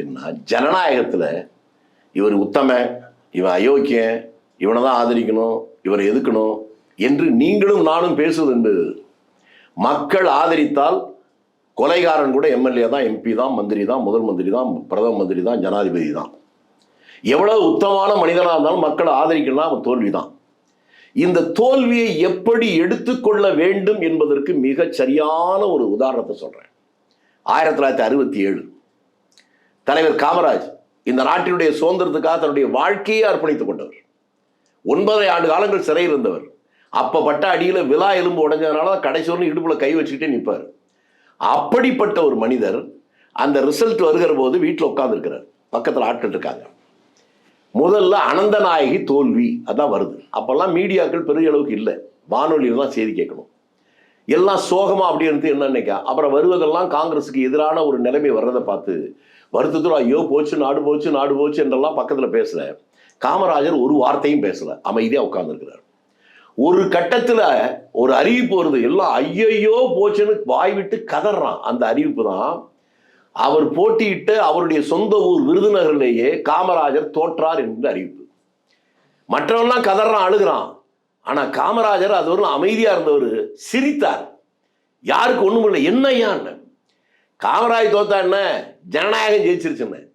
கேட்டிங்கன்னா ஜனநாயகத்தில் இவர் உத்தம இவன் அயோக்கியன் இவனை தான் ஆதரிக்கணும் இவரை எதுக்கணும் என்று நீங்களும் நானும் பேசுவது என்பது. மக்கள் ஆதரித்தால் கொலைகாரன் கூட எம்எல்ஏ தான் எம்பி தான் மந்திரி தான் முதல் மந்திரி தான் பிரதம மந்திரி தான் ஜனாதிபதி தான். எவ்வளவு உத்தமான மனிதனாக இருந்தாலும் மக்களை ஆதரிக்கணும்னா அவன் தோல்வி தான். இந்த தோல்வியை எப்படி எடுத்துக்கொள்ள வேண்டும் என்பதற்கு மிகச் சரியான ஒரு உதாரணத்தை சொல்கிறேன் ஆயிரத்தி தொள்ளாயிரத்தி அறுபத்தி ஏழு. தலைவர் காமராஜ் இந்த நாட்டினுடைய சுதந்திரத்துக்காக தன்னுடைய வாழ்க்கையை அர்ப்பணித்துக் கொண்டவர். ஒன்பதரை ஆண்டு காலங்கள் சிறையில் இருந்தவர். அப்போ பட்ட அடியில் விழா எலும்பு உடஞ்சதுனால கடைசி வரலும் இடுப்புல கை வச்சுக்கிட்டே நிற்பார் அப்படிப்பட்ட ஒரு மனிதர் அந்த ரிசல்ட் வருகிற போது வீட்டில் உட்காந்துருக்கிறார் பக்கத்தில் ஆட்கள் இருக்காங்க. முதல்ல அனந்தநாயகி தோல்வி அதான் வருது. அப்பெல்லாம் மீடியாக்கள் பெரிய அளவுக்கு இல்லை. வானொலியில் தான் செய்தி கேட்கணும். எல்லாம் சோகமா அப்படி இருந்து என்ன நினைக்க அப்புறம் வருவதெல்லாம் காங்கிரஸுக்கு எதிரான ஒரு நிலைமை வர்றதை பார்த்து வருத்தத்தில் ஐயோ போச்சு நாடு போச்சு நாடு போச்சு என்றெல்லாம் பக்கத்தில் பேசல. காமராஜர் ஒரு வார்த்தையும் பேசல. அமைதியாக உட்கார்ந்துருக்கிறார். ஒரு கட்டத்தில் ஒரு அறிவிப்பு வருது. எல்லாம் ஐயையோ போச்சுன்னு வாய் விட்டு கதறான். அந்த அறிவிப்பு தான் அவர் போட்டியிட்டு அவருடைய சொந்த ஊர் விருதுநகர்லேயே காமராஜர் தோற்றார் என்ற அறிவிப்பு. மற்றவன்லாம் கதறான் அழுகிறான். ஆனால் காமராஜர் அது ஒரு அமைதியாக இருந்தவர் சிரித்தார். யாருக்கு ஒன்றும் இல்லை என்ன ஐயான்னு காமராஜ் தோத்தா என்ன? ஜனநாயகம் ஜெயிச்சிருச்சுன்னு.